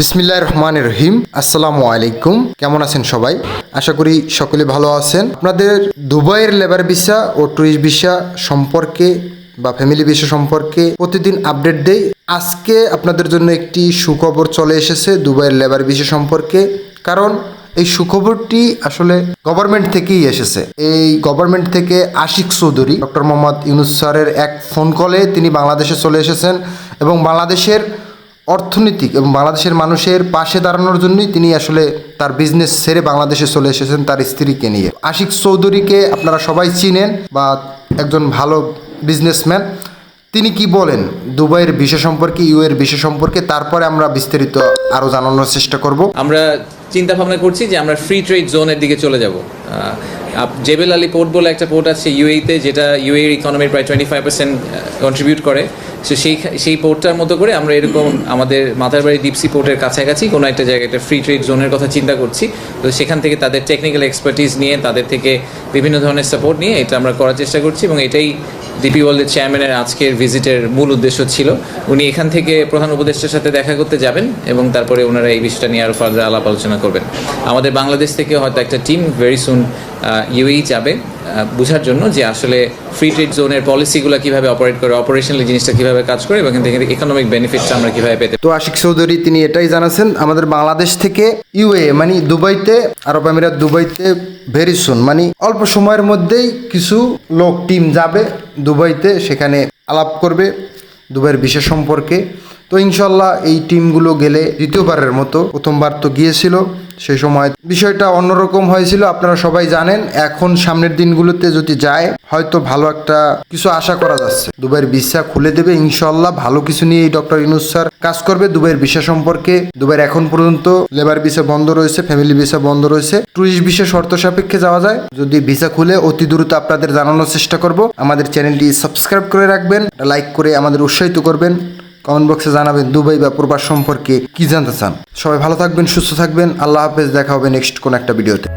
বিসমিল্লাহ রহমান রহিম। আসসালামু আলাইকুম। কেমন আছেন সবাই? আশা করি সকলে ভালো আছেন। আপনাদের দুবাইয়ের লেবার ভিসা ও ট্যুরিস্ট ভিসা সম্পর্কে বা ফ্যামিলি ভিসা সম্পর্কে প্রতিদিন আপডেট দেই। আজকে আপনাদের জন্য একটি সুখবর চলে এসেছে দুবাইয়ের লেবার ভিসা সম্পর্কে। কারণ এই সুখবরটি আসলে গভর্নমেন্ট থেকেই এসেছে। এই গভর্নমেন্ট থেকে আশিক চৌধুরী, ডক্টর মোহাম্মদ ইউনুস স্যারের এক ফোন কলে তিনি বাংলাদেশে চলে এসেছেন এবং বাংলাদেশের অর্থনৈতিক এবং বাংলাদেশের মানুষের পাশে দাঁড়ানোর জন্যই তিনি আসলে তার বিজনেস ছেড়ে বাংলাদেশে চলে এসেছেন তার স্ত্রীকে নিয়ে। আশিক চৌধুরীকে আপনারা সবাই চিনেন বা একজন ভালো বিজনেসম্যান তিনি কি বলেন? দুবাইয়ের বিষয় সম্পর্কে ইউ এর বিষয় সম্পর্কে, তারপরে আমরা বিস্তারিত আরও জানানোর চেষ্টা করব। আমরা চিন্তা ভাবনা করছি যে আমরা ফ্রি ট্রেড জোনের দিকে চলে যাব। জেবেল আলী পোর্ট বলে একটা পোর্ট আছে ইউএইতে, যেটা ইউএর ইকোনমির প্রায় টোয়েন্টি ফাইভ পার্সেন্ট কন্ট্রিবিউট করে। সো সেই সেই পোর্টটার মতো করে আমরা এরকম আমাদের মাথার বাড়ি ডিপসি পোর্টের কাছাকাছি কোনো একটা জায়গায় একটা ফ্রি ট্রেড জোনের কথা চিন্তা করছি। তো সেখান থেকে তাদের টেকনিক্যাল এক্সপার্টিস নিয়ে, তাদের থেকে বিভিন্ন ধরনের সাপোর্ট নিয়ে এটা আমরা করার চেষ্টা করছি এবং এটাই ডিপি ওয়ার্ল্ডের চেয়ারম্যানের আজকের ভিজিটের মূল উদ্দেশ্য ছিল। উনি এখান থেকে প্রধান উপদেষ্টার সাথে দেখা করতে যাবেন এবং তারপরে ওনারা এই বিষয়টা নিয়ে আরও ফার্দার আলাপ আলোচনা করবেন। আমাদের বাংলাদেশ থেকে হয়তো একটা টিম ভেরি সুন ইউই যাবে আহ, বোঝার জন্য যে আসলে ফ্রি ট্রেড জোনের পলিসিগুলো কীভাবে অপারেট করে অপারেশনাল জিনিসটা কীভাবে কাজ করে এবং থেকে ইকোনমিক বেনিফিটটা আমরা কীভাবে পেতে তো আশিক চৌধুরী তিনি এটাই জানাচ্ছেন আমাদের বাংলাদেশ থেকে ইউএ মানে দুবাইতে আরব আমিরাত দুবাইতে ভেরি সুন মানে অল্প সময়ের মধ্যেই কিছু লোক টিম যাবে দুবাইতে সেখানে আলাপ করবে দুবাইয়ের বিষয় সম্পর্কে। তো ইনশাল্লাহ এই টিমগুলো গেলে দ্বিতীয়বারের মতো প্রথমবার তো গিয়েছিল। সেই সময় বিষয়টা অন্যরকম হয়েছিল, আপনারা সবাই জানেন। এখন সামনের দিনগুলোতে যদি যায়, হয়তো ভালো একটা কিছু আশা করা যাচ্ছে। দুবাইয়ের ভিসা খুলে দেবে ইনশাল্লাহ ভালো কিছু নিয়ে এই ডক্টর ইনুস স্যার কাজ করবে। দুবাইয়ের ভিসা সম্পর্কে দুবাইয়ের এখন পর্যন্ত লেবার ভিসা বন্ধ রয়েছে, ফ্যামিলি ভিসা বন্ধ রয়েছে। টুরিস্ট ভিসা শর্ত সাপেক্ষে যাওয়া যায়। যদি ভিসা খুলে, অতি দ্রুত আপনাদের জানানোর চেষ্টা করব। আমাদের চ্যানেলটি সাবস্ক্রাইব করে রাখবেন, লাইক করে আমাদের উৎসাহিত করবেন। কমেন্ট বক্সে জানাবেন দুবাই বা প্রবাস সম্পর্কে কি জানতে চান। সবাই ভালো থাকবেন, সুস্থ থাকবেন। আল্লাহ হাফেজ, দেখা হবে নেক্সট কোন একটা ভিডিওতে।